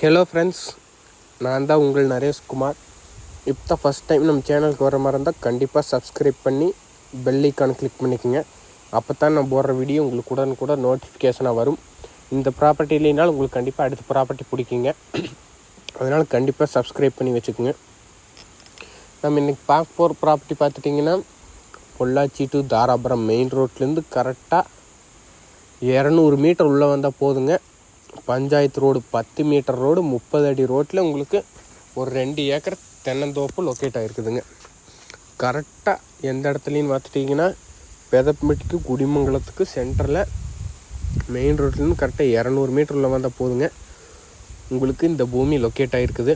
Hello friends நான் தான் உங்கள் நரேஷ்குமார் இப்போ தான் ஃபஸ்ட் டைம் நம்ம சேனலுக்கு வர மாதிரி இருந்தால் கண்டிப்பாக சப்ஸ்கிரைப் பண்ணி பெல் ஐக்கான் கிளிக் பண்ணிக்கோங்க. அப்போ தான் நான் போடுற வீடியோ உங்களுக்கு உடனே கூட நோட்டிஃபிகேஷனாக வரும். இந்த ப்ராப்பர்ட்டி இல்லைனாலும் உங்களுக்கு கண்டிப்பாக அடுத்த ப்ராப்பர்ட்டி பிடிக்குங்க. அதனால் கண்டிப்பாக சப்ஸ்கிரைப் பண்ணி வச்சுக்கோங்க. நம்ம இன்றைக்கி பார்க்க போகிற ப்ராப்பர்ட்டி பார்த்துட்டிங்கன்னா பொள்ளாச்சி டு தாராபுரம் மெயின் ரோட்லேருந்து கரெக்டாக இரநூறு மீட்டர் உள்ளே வந்தால் போதுங்க. பஞ்சாயத்து ரோடு பத்து மீட்டர் ரோடு முப்பது அடி ரோட்டில் உங்களுக்கு ஒரு ரெண்டு ஏக்கர் தென்னந்தோப்பு லொக்கேட் ஆகிருக்குதுங்க கரெக்டாக எந்த இடத்துலையும் பார்த்துட்டிங்கன்னா பெதப்பட்டிக்கு குடிமங்கலத்துக்கு சென்டரில் மெயின் ரோட்லேருந்து கரெக்டாக இரநூறு மீட்டரில் வந்தால் போதுங்க. உங்களுக்கு இந்த பூமி லொக்கேட் ஆகிருக்குது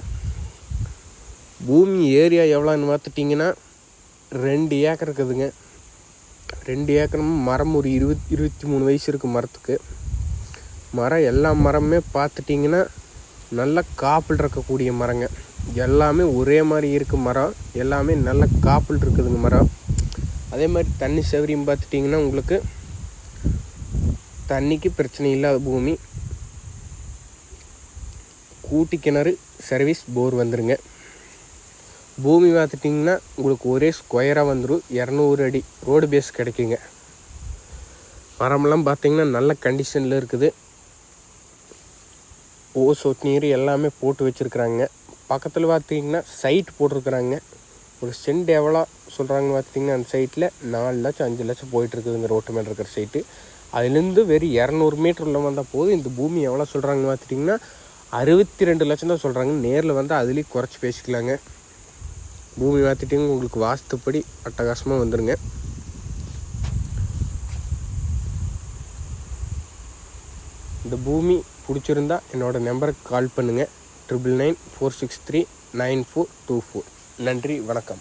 பூமி ஏரியா எவ்வளோன்னு பார்த்துட்டிங்கன்னா ரெண்டு ஏக்கர் இருக்குதுங்க. ரெண்டு ஏக்கரும் மரம் ஒரு இருபத் இருபத்தி மூணு வயசு இருக்குது மரத்துக்கு. மரம் எல்லா மரமுமே பார்த்துட்டிங்கன்னா நல்ல காப்பில் இருக்கக்கூடிய மரங்க. எல்லாமே ஒரே மாதிரி இருக்கு மரம். எல்லாமே நல்ல காப்பில் இருக்குதுங்க மரம். அதே மாதிரி தண்ணி சௌகரியம் பார்த்துட்டிங்கன்னா உங்களுக்கு தண்ணிக்கு பிரச்சனை இல்லாத பூமி. கூட்டி கிணறு சர்வீஸ் போர் வந்துருங்க. பூமி பார்த்துட்டிங்கன்னா உங்களுக்கு ஒரே ஸ்கொயராக வந்துடும் இரநூறு அடி ரோடு பேஸ் கிடைக்குங்க. மரம்லாம் பார்த்திங்கன்னா நல்ல கண்டிஷனில் இருக்குது. ஓ நீர் எல்லாமே போட்டு வச்சுருக்குறாங்க. பக்கத்தில் பார்த்தீங்கன்னா சைட் போட்டிருக்குறாங்க. ஒரு சென்ட் எவ்வளோ சொல்கிறாங்கன்னு பார்த்தீங்கன்னா அந்த சைட்டில் நாலு லட்சம் அஞ்சு லட்சம் போயிட்டுருக்குதுங்க ரோட்டு மேலே இருக்கிற சைட்டு அதுலேருந்து வெறும் இரநூறு மீட்டர் உள்ள வந்தால் போதும். இந்த பூமி எவ்வளோ சொல்கிறாங்கன்னு பார்த்துட்டிங்கன்னா அறுபத்தி ரெண்டு லட்சம் தான் சொல்கிறாங்க நேரில் வந்து அதுலேயும் குறைச்சி பேசிக்கலாங்க. பூமி பார்த்துட்டிங்க உங்களுக்கு வாஸ்துப்படி அட்டகாசமாக வந்துடுங்க இந்த பூமி பிடிச்சிருந்தா என்னோடய நம்பருக்கு கால் பண்ணுங்கள் triple nine four six three nine four two four நன்றி வணக்கம்.